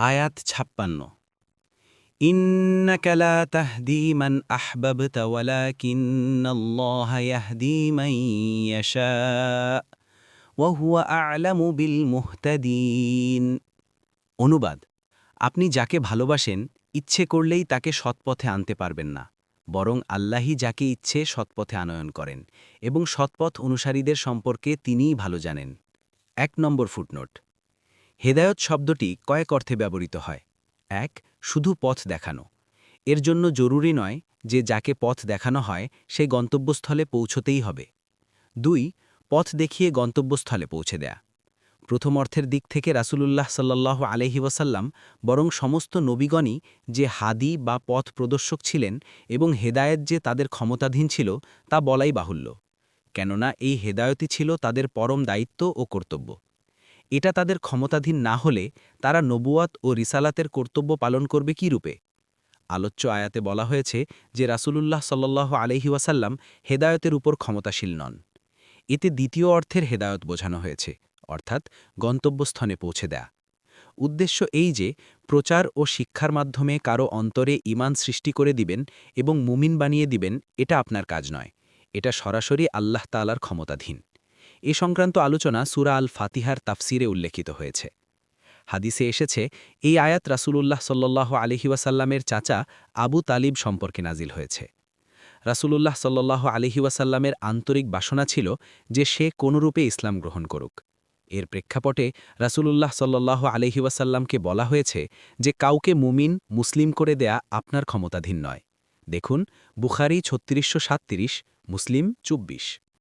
আয়াত ছাপ্পান্ন। ইয়াশা ওয়া হুয়া আ'লামু বিল মুহতাদিন। অনুবাদ, আপনি যাকে ভালোবাসেন, ইচ্ছে করলেই তাকে সৎপথে আনতে পারবেন না, বরং আল্লাহই যাকে ইচ্ছে সৎপথে আনয়ন করেন এবং সৎপথ অনুসারীদের সম্পর্কে তিনিই ভালো জানেন। এক নম্বর ফুটনোট হেদায়ত শব্দটি কয়েক অর্থে ব্যবহৃত হয়। এক, শুধু পথ দেখানো। এর জন্য জরুরি নয় যে যাকে পথ দেখানো হয়, সে গন্তব্যস্থলে পৌঁছতেই হবে। দুই, পথ দেখিয়ে গন্তব্যস্থলে পৌঁছে দেয়া। প্রথম অর্থের দিক থেকে রাসূলুল্লাহ সাল্লাহ আলহি ওয়াসাল্লাম বরং সমস্ত নবীগণই যে হাদি বা পথ প্রদর্শক ছিলেন এবং হেদায়েত যে তাদের ক্ষমতাধীন ছিল, তা বলাই বাহুল্য। কেননা এই হেদায়তই ছিল তাদের পরম দায়িত্ব ও কর্তব্য। এটা তাদের ক্ষমতাধীন না হলে তারা নবুয়াত ও রিসালাতের কর্তব্য পালন করবে কি রূপে? আলোচ্য আয়াতে বলা হয়েছে যে রাসূলুল্লাহ সাল্লাহ আলহি ওয়াসাল্লাম হেদায়তের উপর ক্ষমতাশীল নন। এতে দ্বিতীয় অর্থের হেদায়ত বোঝানো হয়েছে, অর্থাৎ গন্তব্যস্থনে পৌঁছে দেয়া। উদ্দেশ্য এই যে, প্রচার ও শিক্ষার মাধ্যমে কারও অন্তরে ইমান সৃষ্টি করে দিবেন এবং মুমিন বানিয়ে দিবেন, এটা আপনার কাজ নয়। এটা সরাসরি আল্লাহ তালার ক্ষমতাধীন। এ সংক্রান্ত আলোচনা সুরা আল ফাতিহার তাফসিরে উল্লেখিত হয়েছে। হাদিসে এসেছে, এই আয়াত রাসূলুল্লাহ সাল্লাহ আলহিউসাল্লামের চাচা আবু তালিব সম্পর্কে নাজিল হয়েছে। রাসূলুল্লাহ সাল্লাহ আলহিউসাল্লামের আন্তরিক বাসনা ছিল যে সে কোনরূপে ইসলাম গ্রহণ করুক। এর প্রেক্ষাপটে রাসূলুল্লাহ সাল্লাহ আলহিউসাল্লামকে বলা হয়েছে যে কাউকে মুমিন, মুসলিম করে দেয়া আপনার ক্ষমতাধীন নয়। দেখুন, বুখারি ছত্রিশশো মুসলিম চব্বিশ।